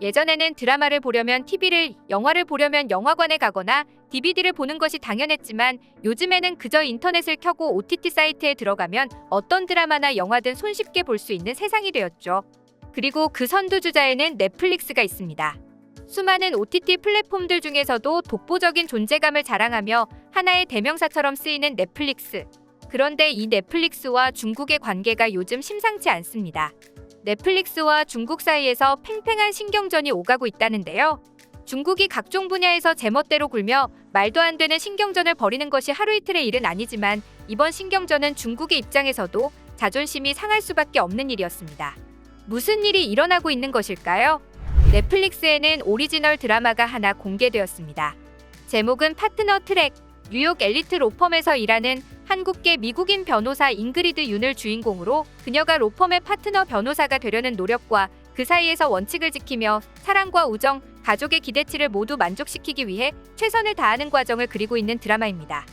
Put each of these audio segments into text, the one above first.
예전에는 드라마를 보려면 TV를, 영화를 보려면 영화관에 가거나 DVD를 보는 것이 당연했지만 요즘에는 그저 인터넷을 켜고 OTT 사이트에 들어가면 어떤 드라마나 영화든 손쉽게 볼 수 있는 세상이 되었죠. 그리고 그 선두주자에는 넷플릭스가 있습니다. 수많은 OTT 플랫폼들 중에서도 독보적인 존재감을 자랑하며 하나의 대명사처럼 쓰이는 넷플릭스. 그런데 이 넷플릭스와 중국의 관계가 요즘 심상치 않습니다. 넷플릭스와 중국 사이에서 팽팽한 신경전이 오가고 있다는데요. 중국이 각종 분야에서 제멋대로 굴며 말도 안 되는 신경전을 벌이는 것이 하루 이틀의 일은 아니지만 이번 신경전은 중국의 입장에서도 자존심이 상할 수밖에 없는 일이었습니다. 무슨 일이 일어나고 있는 것일까요? 넷플릭스에는 오리지널 드라마가 하나 공개되었습니다. 제목은 파트너 트랙. 뉴욕 엘리트 로펌에서 일하는 한국계 미국인 변호사 잉그리드 윤을 주인공으로 그녀가 로펌의 파트너 변호사가 되려는 노력과 그 사이에서 원칙을 지키며 사랑과 우정, 가족의 기대치를 모두 만족시키기 위해 최선을 다하는 과정을 그리고 있는 드라마입니다.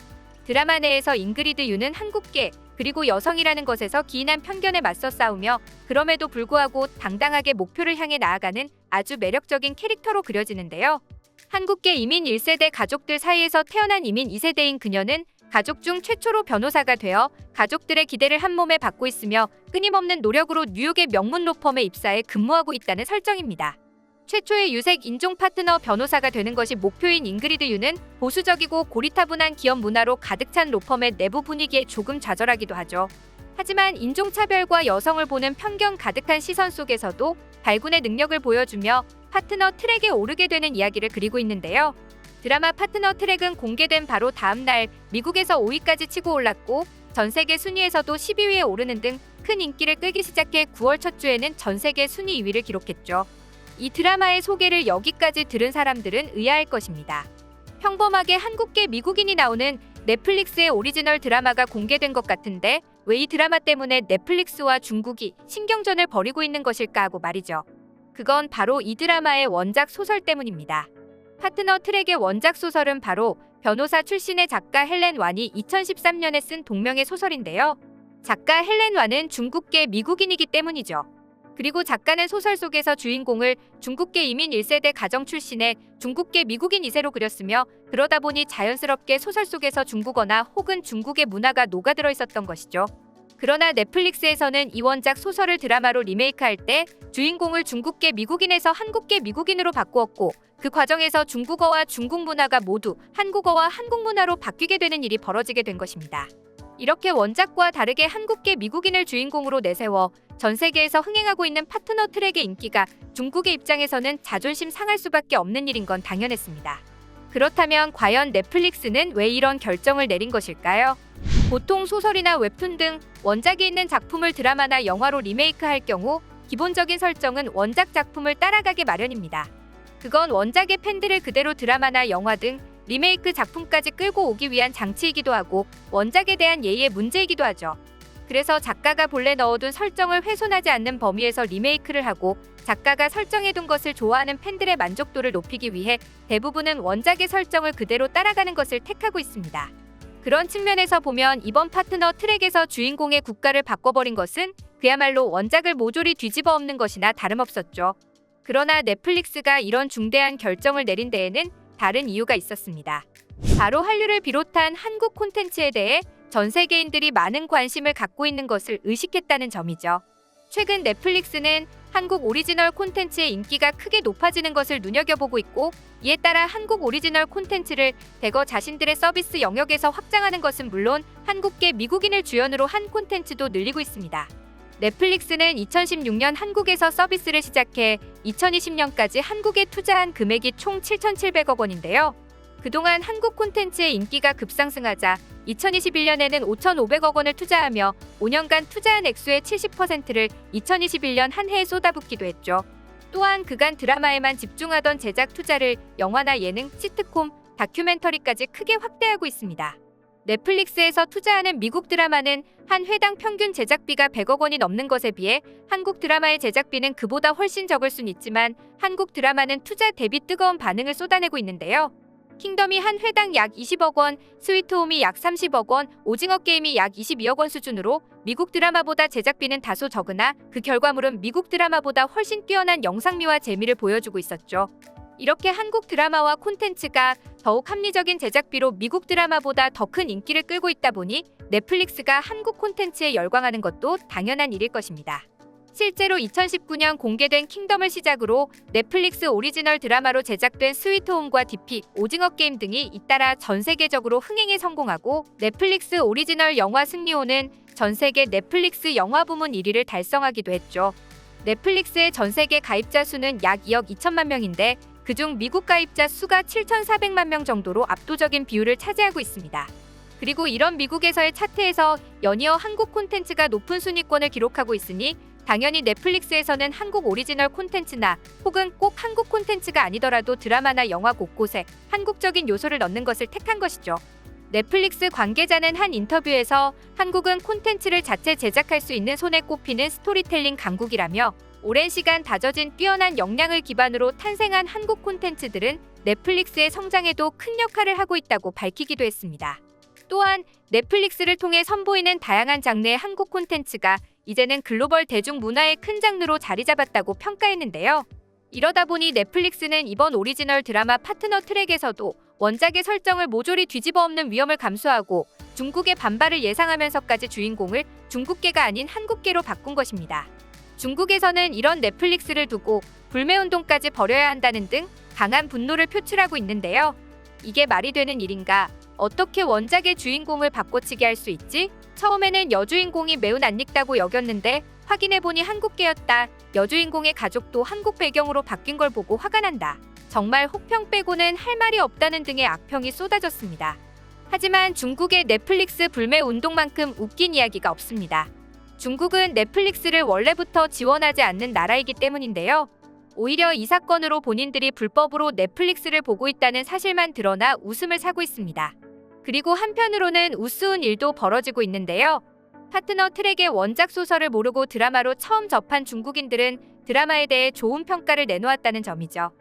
드라마 내에서 잉그리드 윤은 한국계 그리고 여성이라는 것에서 기인한 편견에 맞서 싸우며 그럼에도 불구하고 당당하게 목표를 향해 나아가는 아주 매력적인 캐릭터로 그려지는데요. 한국계 이민 1세대 가족들 사이에서 태어난 이민 2세대인 그녀는 가족 중 최초로 변호사가 되어 가족들의 기대를 한 몸에 받고 있으며 끊임없는 노력으로 뉴욕의 명문 로펌에 입사해 근무하고 있다는 설정입니다. 최초의 유색 인종 파트너 변호사가 되는 것이 목표인 잉그리드 유는 보수적이고 고리타분한 기업 문화로 가득 찬 로펌의 내부 분위기에 조금 좌절하기도 하죠. 하지만 인종차별과 여성을 보는 편견 가득한 시선 속에서도 발군의 능력을 보여주며 파트너 트랙에 오르게 되는 이야기를 그리고 있는데요. 드라마 파트너 트랙은 공개된 바로 다음 날 미국에서 5위까지 치고 올랐고 전 세계 순위에서도 12위에 오르는 등 큰 인기를 끌기 시작해 9월 첫 주에는 전 세계 순위 2위를 기록했죠. 이 드라마의 소개를 여기까지 들은 사람들은 의아할 것입니다. 평범하게 한국계 미국인이 나오는 넷플릭스의 오리지널 드라마가 공개된 것 같은데 왜 이 드라마 때문에 넷플릭스와 중국이 신경전을 벌이고 있는 것일까 하고 말이죠. 그건 바로 이 드라마의 원작 소설 때문입니다. 파트너 트랙의 원작 소설은 바로 변호사 출신의 작가 헬렌 완이 2013년에 쓴 동명의 소설인데요. 작가 헬렌 완은 중국계 미국인이기 때문이죠. 그리고 작가는 소설 속에서 주인공을 중국계 이민 1세대 가정 출신의 중국계 미국인 2세로 그렸으며 그러다 보니 자연스럽게 소설 속에서 중국어나 혹은 중국의 문화가 녹아들어 있었던 것이죠. 그러나 넷플릭스에서는 이 원작 소설을 드라마로 리메이크할 때 주인공을 중국계 미국인에서 한국계 미국인으로 바꾸었고 그 과정에서 중국어와 중국 문화가 모두 한국어와 한국 문화로 바뀌게 되는 일이 벌어지게 된 것입니다. 이렇게 원작과 다르게 한국계 미국인을 주인공으로 내세워 전 세계에서 흥행하고 있는 파트너 트랙의 인기가 중국의 입장에서는 자존심 상할 수밖에 없는 일인 건 당연했습니다. 그렇다면 과연 넷플릭스는 왜 이런 결정을 내린 것일까요? 보통 소설이나 웹툰 등 원작이 있는 작품을 드라마나 영화로 리메이크할 경우 기본적인 설정은 원작 작품을 따라가게 마련입니다. 그건 원작의 팬들을 그대로 드라마나 영화 등 리메이크 작품까지 끌고 오기 위한 장치이기도 하고 원작에 대한 예의의 문제이기도 하죠. 그래서 작가가 본래 넣어둔 설정을 훼손하지 않는 범위에서 리메이크를 하고 작가가 설정해둔 것을 좋아하는 팬들의 만족도를 높이기 위해 대부분은 원작의 설정을 그대로 따라가는 것을 택하고 있습니다. 그런 측면에서 보면 이번 파트너 트랙에서 주인공의 국가를 바꿔버린 것은 그야말로 원작을 모조리 뒤집어 엎는 것이나 다름없었죠. 그러나 넷플릭스가 이런 중대한 결정을 내린 데에는 다른 이유가 있었습니다. 바로 한류를 비롯한 한국 콘텐츠에 대해 전 세계인들이 많은 관심을 갖고 있는 것을 의식했다는 점이죠. 최근 넷플릭스는 한국 오리지널 콘텐츠의 인기가 크게 높아지는 것을 눈여겨보고 있고 이에 따라 한국 오리지널 콘텐츠를 대거 자신들의 서비스 영역에서 확장하는 것은 물론 한국계 미국인을 주연으로 한 콘텐츠도 늘리고 있습니다. 넷플릭스는 2016년 한국에서 서비스를 시작해 2020년까지 한국에 투자한 금액이 총 7,700억 원인데요. 그동안 한국 콘텐츠의 인기가 급상승하자 2021년에는 5,500억 원을 투자하며 5년간 투자한 액수의 70%를 2021년 한 해에 쏟아붓기도 했죠. 또한 그간 드라마에만 집중하던 제작 투자를 영화나 예능, 시트콤, 다큐멘터리까지 크게 확대하고 있습니다. 넷플릭스에서 투자하는 미국 드라마는 한 회당 평균 제작비가 100억 원이 넘는 것에 비해 한국 드라마의 제작비는 그보다 훨씬 적을 순 있지만 한국 드라마는 투자 대비 뜨거운 반응을 쏟아내고 있는데요. 킹덤이 한 회당 약 20억 원, 스위트홈이 약 30억 원, 오징어 게임이 약 22억 원 수준으로 미국 드라마보다 제작비는 다소 적으나 그 결과물은 미국 드라마보다 훨씬 뛰어난 영상미와 재미를 보여주고 있었죠. 이렇게 한국 드라마와 콘텐츠가 더욱 합리적인 제작비로 미국 드라마보다 더 큰 인기를 끌고 있다 보니 넷플릭스가 한국 콘텐츠에 열광하는 것도 당연한 일일 것입니다. 실제로 2019년 공개된 킹덤을 시작으로 넷플릭스 오리지널 드라마로 제작된 스위트홈과 디피, 오징어 게임 등이 잇따라 전 세계적으로 흥행에 성공하고 넷플릭스 오리지널 영화 승리호는 전 세계 넷플릭스 영화 부문 1위를 달성하기도 했죠. 넷플릭스의 전 세계 가입자 수는 약 2억 2천만 명인데 그중 미국 가입자 수가 7,400만 명 정도로 압도적인 비율을 차지하고 있습니다. 그리고 이런 미국에서의 차트에서 연이어 한국 콘텐츠가 높은 순위권을 기록하고 있으니 당연히 넷플릭스에서는 한국 오리지널 콘텐츠나 혹은 꼭 한국 콘텐츠가 아니더라도 드라마나 영화 곳곳에 한국적인 요소를 넣는 것을 택한 것이죠. 넷플릭스 관계자는 한 인터뷰에서 한국은 콘텐츠를 자체 제작할 수 있는 손에 꼽히는 스토리텔링 강국이라며 오랜 시간 다져진 뛰어난 역량을 기반으로 탄생한 한국 콘텐츠들은 넷플릭스의 성장에도 큰 역할을 하고 있다고 밝히기도 했습니다. 또한 넷플릭스를 통해 선보이는 다양한 장르의 한국 콘텐츠가 이제는 글로벌 대중문화의 큰 장르로 자리 잡았다고 평가했는데요. 이러다 보니 넷플릭스는 이번 오리지널 드라마 파트너 트랙에서도 원작의 설정을 모조리 뒤집어 엎는 위험을 감수하고 중국의 반발을 예상하면서까지 주인공을 중국계가 아닌 한국계로 바꾼 것입니다. 중국에서는 이런 넷플릭스를 두고 불매운동까지 벌여야 한다는 등 강한 분노를 표출하고 있는데요. 이게 말이 되는 일인가? 어떻게 원작의 주인공을 바꿔치기 할 수 있지? 처음에는 여주인공이 매우 낯익다고 여겼는데 확인해보니 한국계였다. 여주인공의 가족도 한국 배경으로 바뀐 걸 보고 화가 난다. 정말 혹평 빼고는 할 말이 없다는 등의 악평이 쏟아졌습니다. 하지만 중국의 넷플릭스 불매 운동만큼 웃긴 이야기가 없습니다. 중국은 넷플릭스를 원래부터 지원하지 않는 나라이기 때문인데요. 오히려 이 사건으로 본인들이 불법으로 넷플릭스를 보고 있다는 사실만 드러나 웃음을 사고 있습니다. 그리고 한편으로는 우스운 일도 벌어지고 있는데요. 파트너 트랙의 원작 소설을 모르고 드라마로 처음 접한 중국인들은 드라마에 대해 좋은 평가를 내놓았다는 점이죠.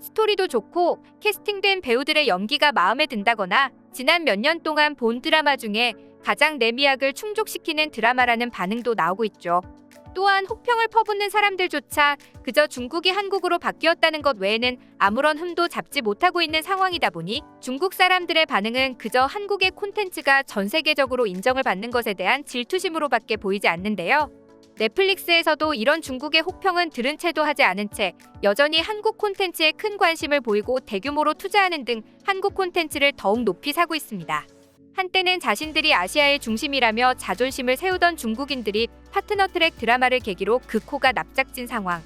스토리도 좋고 캐스팅된 배우들의 연기가 마음에 든다거나 지난 몇 년 동안 본 드라마 중에 가장 내 미학을 충족시키는 드라마라는 반응도 나오고 있죠. 또한 혹평을 퍼붓는 사람들조차 그저 중국이 한국으로 바뀌었다는 것 외에는 아무런 흠도 잡지 못하고 있는 상황이다 보니 중국 사람들의 반응은 그저 한국의 콘텐츠가 전 세계적으로 인정을 받는 것에 대한 질투심으로밖에 보이지 않는데요. 넷플릭스에서도 이런 중국의 혹평은 들은 채도 하지 않은 채 여전히 한국 콘텐츠에 큰 관심을 보이고 대규모로 투자하는 등 한국 콘텐츠를 더욱 높이 사고 있습니다. 한때는 자신들이 아시아의 중심이라며 자존심을 세우던 중국인들이 파트너 트랙 드라마를 계기로 그 코가 납작진 상황.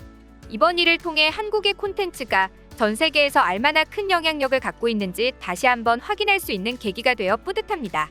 이번 일을 통해 한국의 콘텐츠가 전 세계에서 얼마나 큰 영향력을 갖고 있는지 다시 한번 확인할 수 있는 계기가 되어 뿌듯합니다.